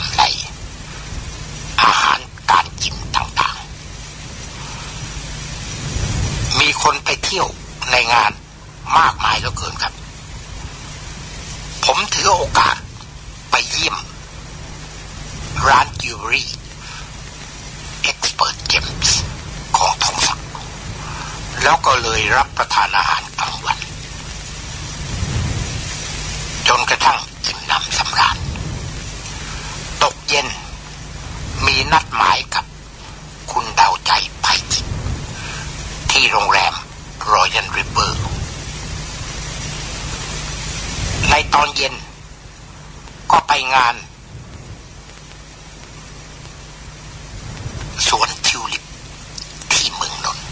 ลำไรอาหารการกินต่างๆ มีคนไปเที่ยวในงานมากมายเหลือเกินครับ ผมถือโอกาสไปเยี่ยม ร้านจิวเวลรี่เอ็กซ์เพรสเจมส์ของทองศักดิ์แล้วก็เลยรับประทานอาหารกลางวัน จนกระทั่งอิ่มหนำสำราญ ตกเย็นมีนัดหมายกับคุณดาวใจไพจิต ที่โรงแรมรอยันริเบอร์ ในตอนเย็นก็ไปงาน สวนทิวลิปที่เมืองนนท์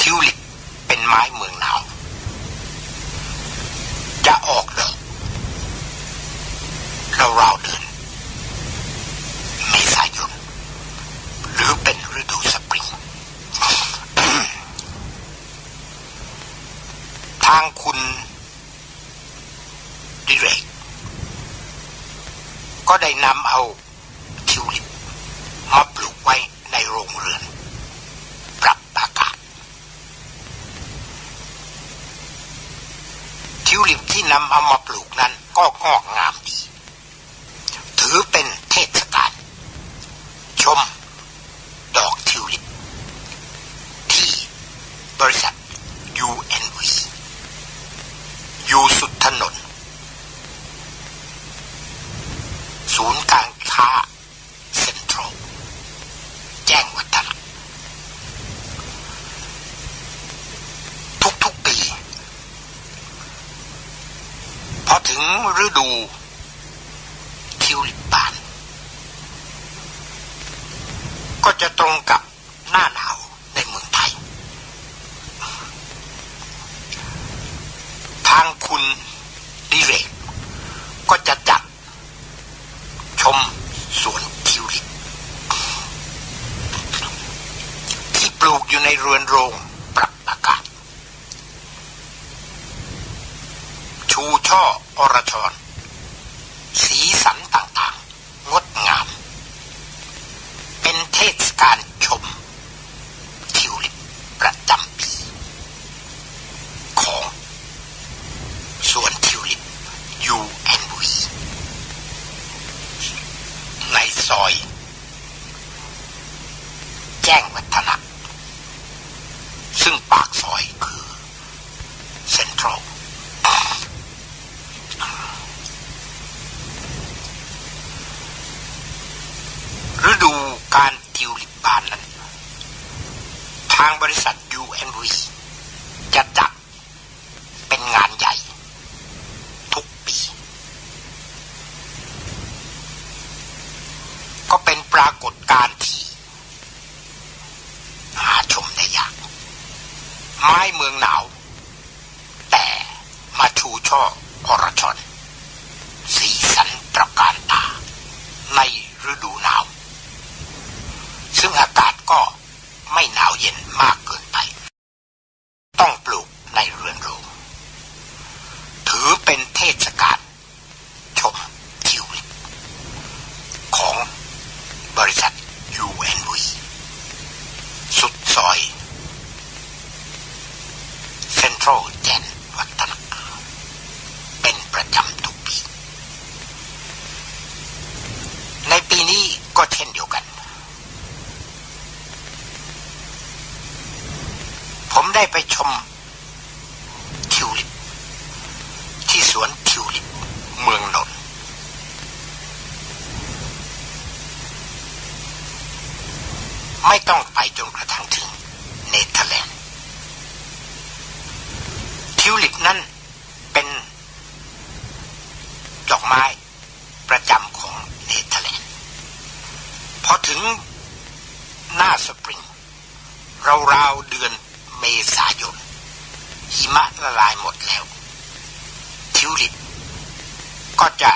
ทิวลิปเป็น ไม้เมืองหนาว จะออกดอกราวๆเดือนเมษายน หรือเป็นฤดูสปริง ทางคุณดิเรก ก็ได้นำเอาทิวลิปมาปลูกไว้ในโรงเรือน ปรับอากาศ ทิวลิปที่นำเอามาปลูกนั้นก็งอกงามดี ถือเป็นเทศกาลชม ดอกทิวลิป ที่บริษัท UNV อยู่สุดถนน ศูนย์การค้าเซ็นทรัล แจ้งวัฒนะ ทุกๆปี พอถึง ฤดูทิวลิปบาน ก็จะตรงกับหน้าหนาวในเมืองไทย ทางคุณดิเรก ก็จะจัดชมสวนทิวลิปที่ปลูกอยู่ในเรือนโรงปรับอากาศชูช่อ อรชร สีสันต่างๆ งดงาม เป็นเทศกาลชม ทิวลิปประจำปีของสวนทิวลิป UNV ในซอย แจ้งวัฒนะ ซึ่งปากซอยคือเซ็นทรัล ฤดูการทิวลิปบานนั้น ทางบริษัท UNV จะจัดเป็นงานใหญ่ ทุกปี ก็เปรากฏการณ์ที่ หาชมได้ยาก ไม้เมืองหนาว แต่มาชูช่ออรชร สีสันตระการตา ในฤดูหนาว ซึ่งอากาศก็ไม่หนาวเย็นมากเกินไป ต้องปลูกในเรือนโรง ถือเป็นเทศกาลชมทิวลิป ของบริษัท UNV สุดซอยเซ็นทรัลแจนวัฒนะเป็นประจำทุกปี ในปีนี้ก็เช่นเดียวกัน ผมได้ไปชมทิวลิป ที่ สวนทิวลิปเมืองนนท์ไม่ต้องไปจนกระทั่งถึงเนเธอร์แลนด์ทิวลิปนั้นเป็นดอกไม้ประจำของเนเธอร์แลนด์พอถึงหน้าสปริงราวๆเดือนเมษายนหิมะละลายหมดแล้ว ทิวลิป ก็จะ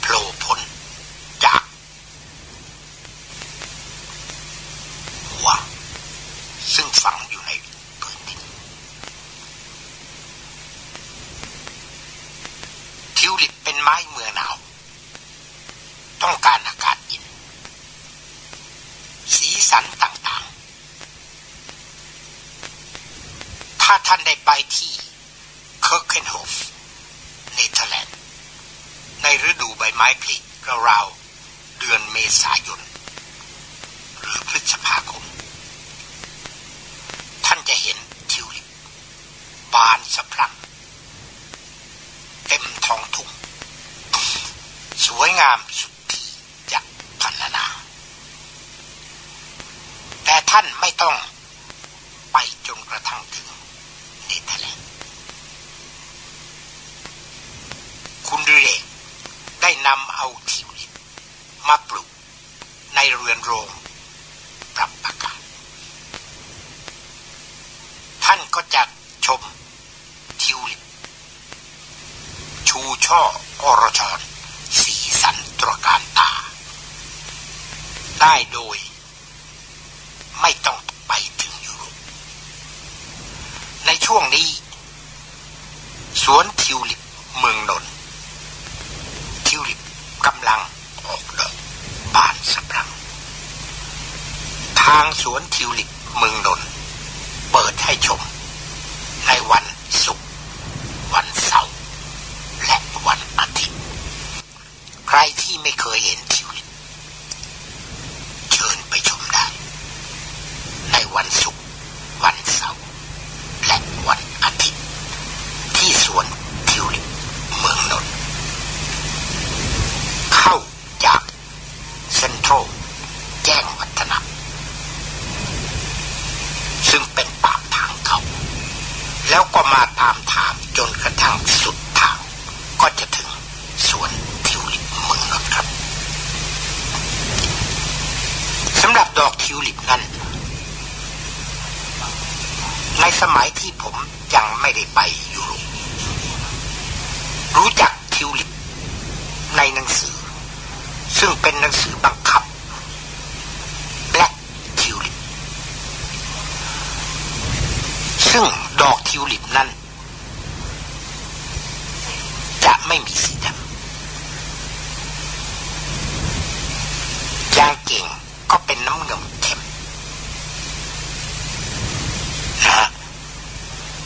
โผล่พ้นจากหัวซึ่งฝังอยู่ในพื้นดินทิวลิปเป็นไม้เมือหนาว ต้องการอากาศอินสีสันต่างๆ ถ้าท่านได้ไปที่ เคิร์กเคนโฮฟเนเธอร์แลนด์ ในฤดูใบไม้ผลิราวๆเดือนเมษายน หรือพฤษภาคม ท่านจะเห็นทิวลิป บานสะพรั่ง เต็มท้องทุ่ง สวยงามสุดที่จะพันนา แต่ท่านไม่ต้อง ได้นำเอาทิวลิปมาปลูกในเรือนโรงปรับอากาศ ท่านก็จะชมทิวลิป ชูช่ออรชรสีสันตระการตา ได้โดย ไม่ต้องไปถึงยุโรป ในช่วงนี้ สวนทิวลิปเมืองนนท์ กำลังออกดอกบานสะพรั่งทางสวนทิวลิปเมืองนนเปิดให้ชม ในวันศุกร์วันเสาร์และวันอาทิตย์ ใครที่ไม่เคยเห็นทิวลิป เชิญไปชมได้ ในวันศุกร์วันเสาร์และวันอาทิตย์ ที่สวนทิวลิปเมืองนนท์เข้าจากเซ็นทรัลแจ้งวัฒนะ ซึ่งเป็นปากทางเขา แล้วก็มาตามถามจนกระทั่งสุดทาง ก็จะถึงสวนทิวลิปเมืองนนท์ครับสำหรับ ดอกทิวลิปนั้น ในสมัยที่ผมยังไม่ได้ไปยุโรปรู้จักทิวลิปในหนังสือ ซึ่งเป็นหนังสือบังคับ Black Tulip ซึ่งดอกทิวลิปนั้น จะไม่มีสีดำยางเก่ง ก็เป็นน้ำเงินเข้มนะ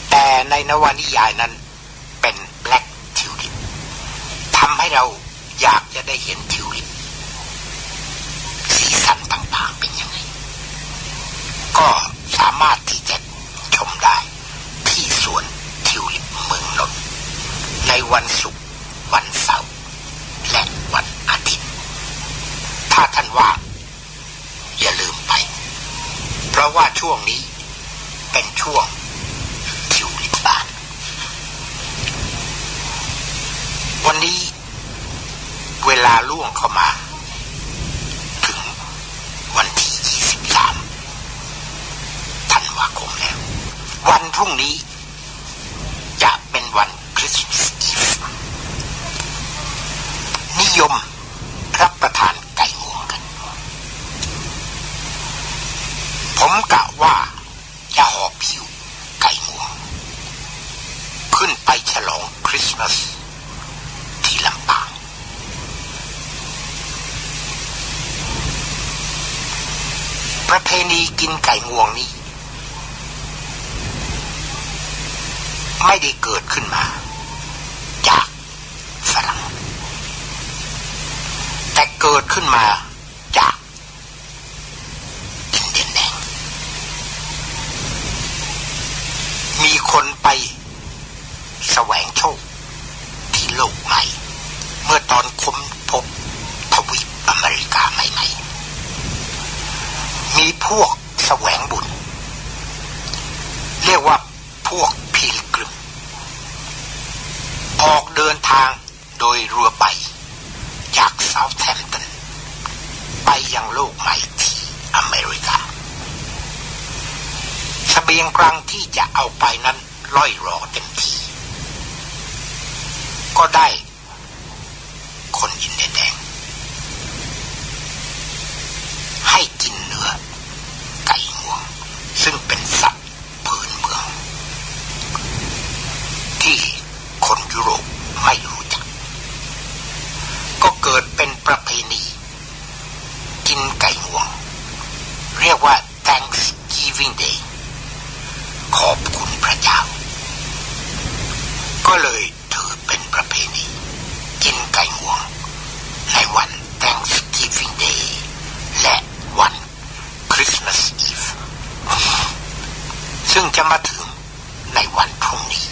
แต่ในนวนิยายนั้นเป็น Black Tulip ทำให้เราอยากจะได้เห็นทิวลิปสีสันต่างๆเป็นยังไง ก็สามารถที่จะชมได้ที่สวนทิวลิปเมืองนนท์ในวันศุกร์วันเสาร์และวันอาทิตย์ ถ้าท่านว่างอย่าลืมไป เพ ราะว่าช่วงนี้เป็นช่วงทิวลิปบาน วันนี้เวลาล่วงเข้ามา ถึงวันที่23ธันวาคมแล้ว วันพรุ่งนี้จะเป็นวันคริสต์มาสนิยมรับประทานไก่งวงกัน ผมกะว่าจะหอบผิวไก่งวง ขึ้นไปฉลองคริสต์มาสที่ลำปาง ประเพณีกินไก่งวงนี้ ไม่ได้เกิดขึ้นมา จากฝรั่ง แต่เกิดขึ้นมาจากอินเดียนแดง มีคนไปแสวงโชค ที่โลกใหม่ เมื่อตอนค้นพบทวีปอเมริกาใหม่ๆ มีพวกแสวงบุญ เรียกว่าพวกพิลกริม ออกเดิน ทางโดยเรือใบ จากเซาท์แทมป์ตันไปยังโลกใหม่ที่อเมริกาเสบียงกลางที่จะเอาไปนั้นล่อยรอเต็มทีก็ได้ คนอินเดียแดง ให้กินเนื้อ ไก่งวง ซึ่งเป็นสัตว์พื้นเมือง ที่คนยุโรปไม่รู้จัก ก็เกิดเป็นประเพณี กินไก่งวง เรียกว่า Thanksgiving Day ขอบคุณพระเจ้า ก็เลยถือเป็นประเพณี กินไก่งวง ซึ่งจะมาถึงในวันพรุ่งนี้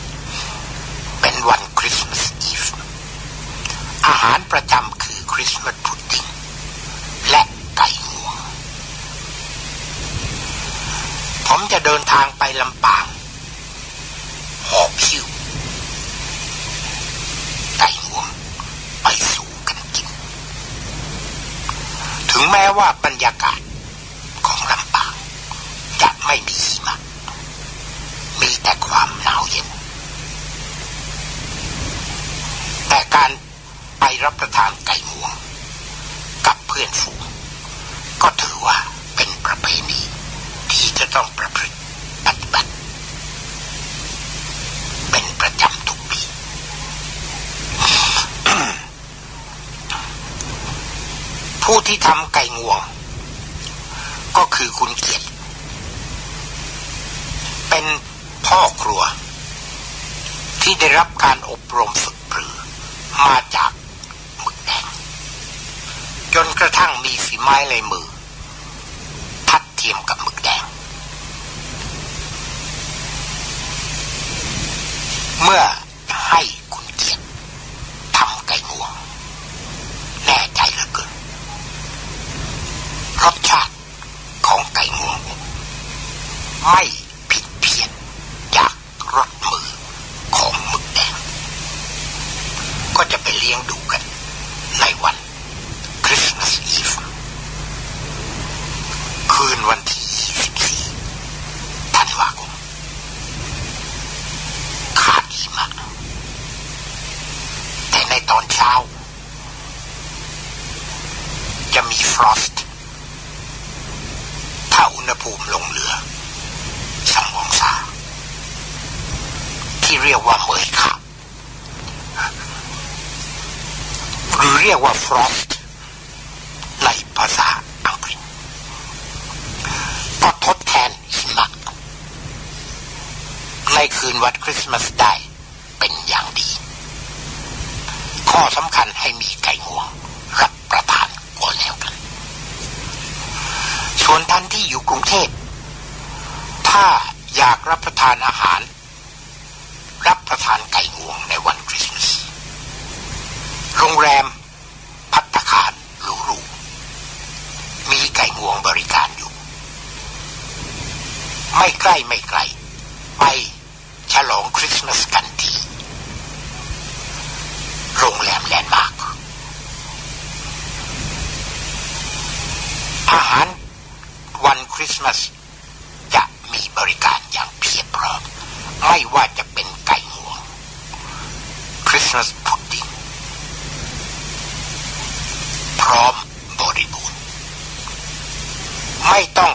24 เป็นวันคริสต์มาสอีฟ อาหารประจำคือคริสต์มาสพุดดิ้งและไก่งวง ผมจะเดินทางไปลำปางหอบหิวไก่งวงไปสู่กันกิน ถึงแม้ว่าบรรยากาศของลำปาง จะไม่มีหิมะมีแต่ความหนาวเย็น แต่การไปรับประทานไก่งวง กับเพื่อนฝูง ก็ถือว่าเป็นประเพณีที่จะต้องประพฤติปฏิบัติ เป็นประจำทุกปี ผู้ที่ทำไก่งวง ก็คือคุณเกียรติ เป็นพ่อครัว ที่ได้รับการอบรมฝึกปรือ มาจากหมึกแดง จนกระทั่งมีฝีไม้ลายมือ ทัดเทียมกับหมึกแดง เมื่อให้คุณเกียรติทำไก่งวง แน่ใจเหลือเกิน รสชาติของไก่งวง ไม่ผิดเพี้ยนจากรสมือของหมึกแดง ก็จะไปเลี้ยงดูกันในวันคริสต์มาสอีฟคืนวันที่ 24 ธันวาคม ขาดหิมะแต่ในตอน เช้า จะมีฟรอสต์ถ้าอุณหภูมิลงเหลือสององศา ที่เรียกว่าเมยขาบหรือเรียกว่าฟรอสต์ในภาษาอังกฤษก็ทดแทนหิมะในคืนวันคริสต์มาสได้เป็นอย่างดี ข้อสำคัญให้มีไก่งวงรับประทานก็แล้วกัน ส่วนท่านที่อยู่กรุงเทพ ถ้าอยากรับประทานอาหาร รับประทานไก่งวงในวันคริสต์มาสโรงแรมพัตตาคารหรูมีไก่งวงบริการอยู่ ไม่ใกล้ไม่ไกล ไปฉลองคริสต์มาสกันที่โรง แรมแลนมาร์คอาหารวันคริสต์มาสจะมีบริการอย่างเพียบพร้อม ไม่ว่าจะเป็นไก่งวงคริสต์มาสพุดดิ้งพร้อมบริบูรณ์ ไม่ต้อง